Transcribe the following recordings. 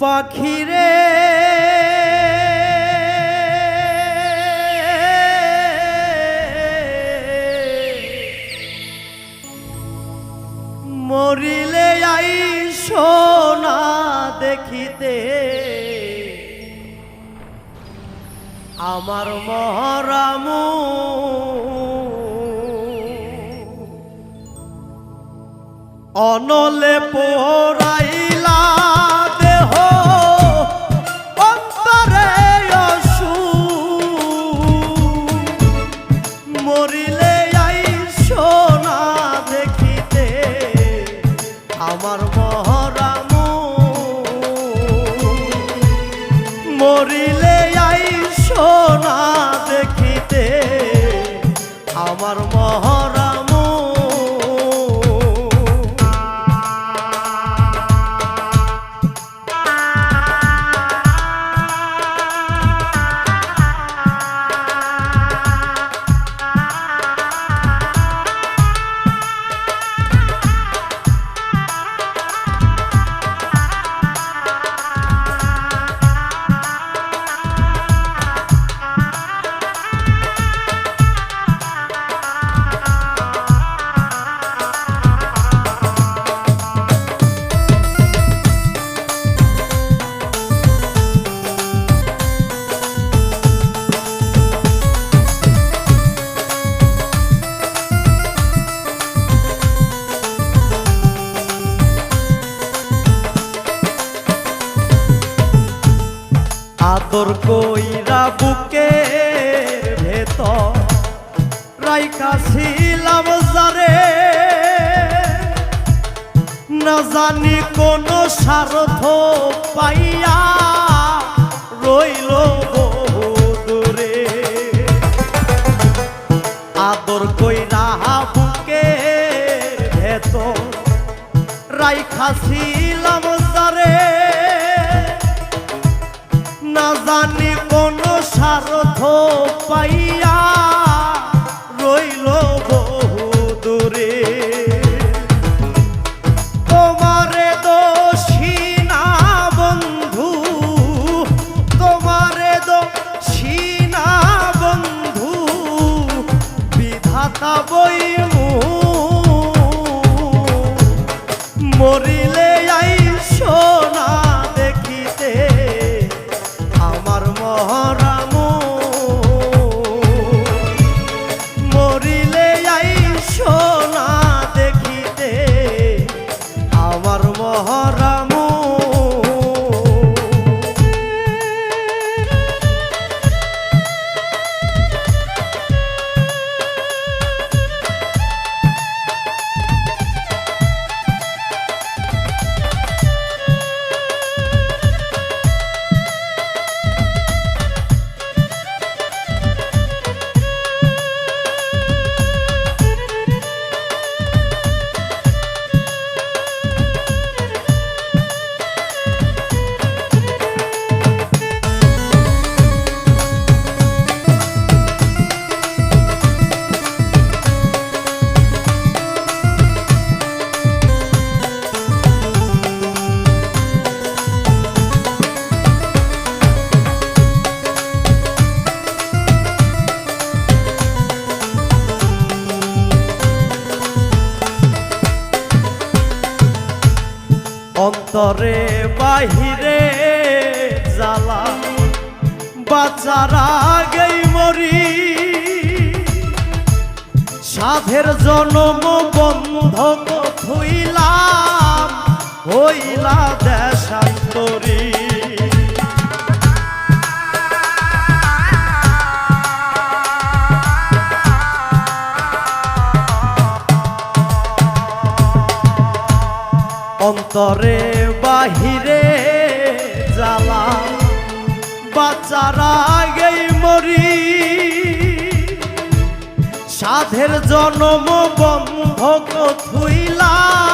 পাখিরে মরিলে আই সোনা দেখিতে। আমার মহরামু অনলে পোরাইলা মরিলে আই সোনা দেখিতে। আমার মহরামু আদর কইরা বুকের ভেতর রাইকা ছিলাম যারে। না জানি কোন স্বার্থ পাইয়া রইল দূরে। আদর কইরা বুকের ভেতর রাইখা না জানি কোন স্বার্থ পাইয়া রইল বহু দূরে। তোমারে দোষী না বন্ধু, তোমারে দোষী না বন্ধু, বিধাতা বইমু মরিলে আমার অন্তরে বাহিরে জ্বালা। বাচ্চার আগেই মরি। সাধের জনম বন্ধ থইলাম অন্তরে বাহিরে জ্বালা। বাচ্চার আগেই মরি। সাধের জনম বন্ধ থুইলাম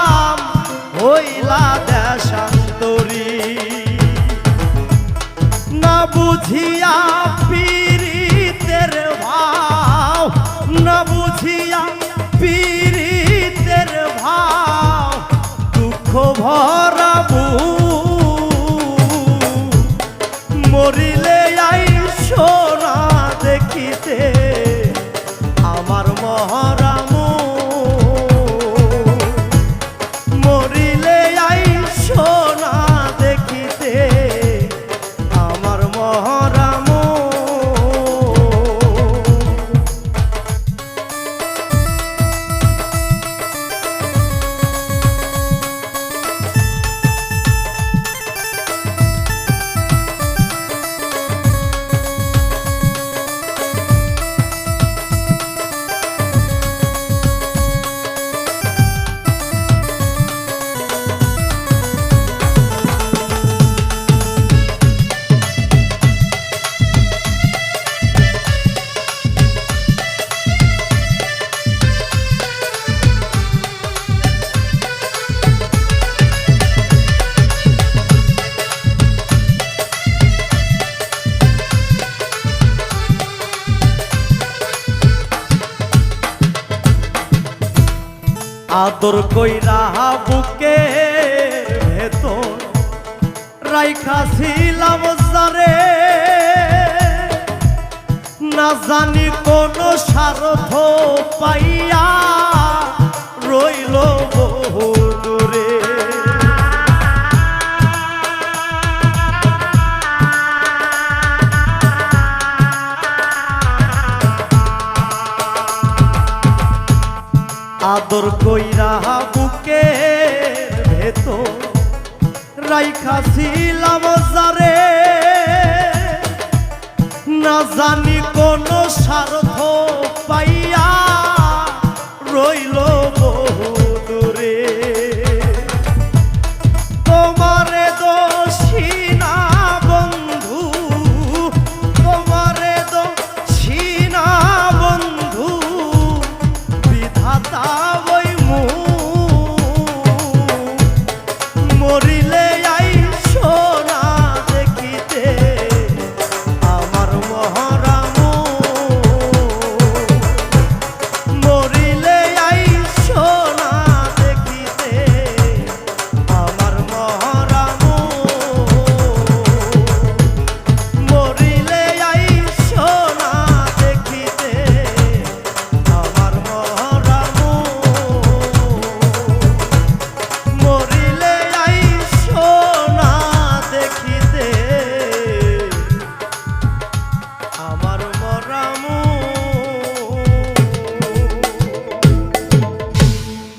আদর কইরা বুকে ভেতর রাইখা ছিলাম যারে না জানি কোন স্বার্থ পাইয়া রইল আদর কইরা রাইখা খাসিলাম সারে না জানি কোন স্বার্থ